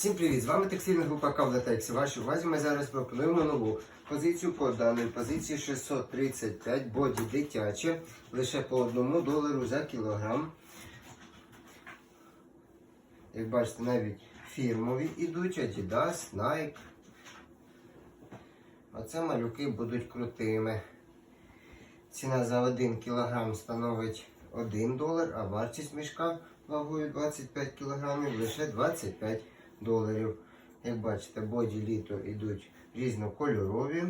Всім привіт! З вами текстильна група Кавлатекс. Вашій увазі ми зараз пропонуємо нову позицію по даної позиції 635 боді дитяче лише по 1 долару за кілограм. Як бачите, навіть фірмові йдуть, Adidas, Nike. Оце малюки будуть крутими. Ціна за 1 кг становить 1 долар, а вартість мішка вагою 25 кг лише 25 доларів. Як бачите, боді літо йдуть різнокольорові.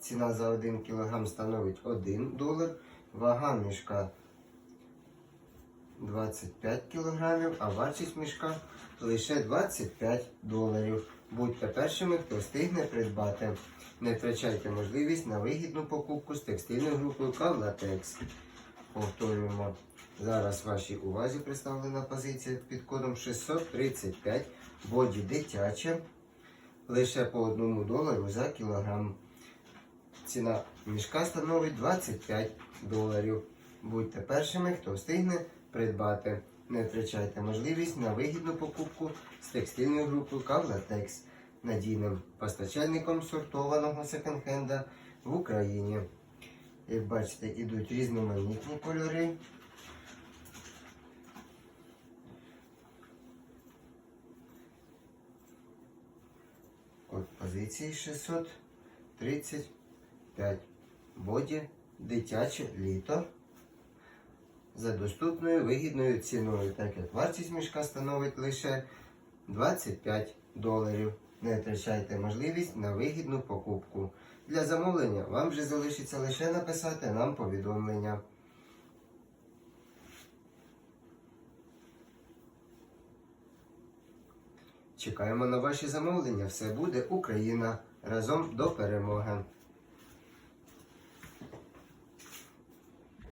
Ціна за 1 кг становить 1 долар. Вага мішка 25 кг, а вартість мішка лише 25 доларів. Будьте першими, хто встигне придбати. Не втрачайте можливість на вигідну покупку з текстильною групою Кавлатекс. Повторюємо. Зараз вашій увазі представлена позиція під кодом 635 боді дитяче лише по 1 долару за кілограм. Ціна мішка становить 25 доларів. Будьте першими, хто встигне придбати. Не втрачайте можливість на вигідну покупку з текстильною групою Кавлатекс, надійним постачальником сортованого секонд-хенда в Україні. Як бачите, ідуть різноманітні кольори. Позиції 635. Боді дитяче літо за доступною вигідною ціною, так як вартість мішка становить лише 25 доларів. Не втрачайте можливість на вигідну покупку. Для замовлення вам вже залишиться лише написати нам повідомлення. Чекаємо на ваші замовлення. Все буде Україна разом до перемоги.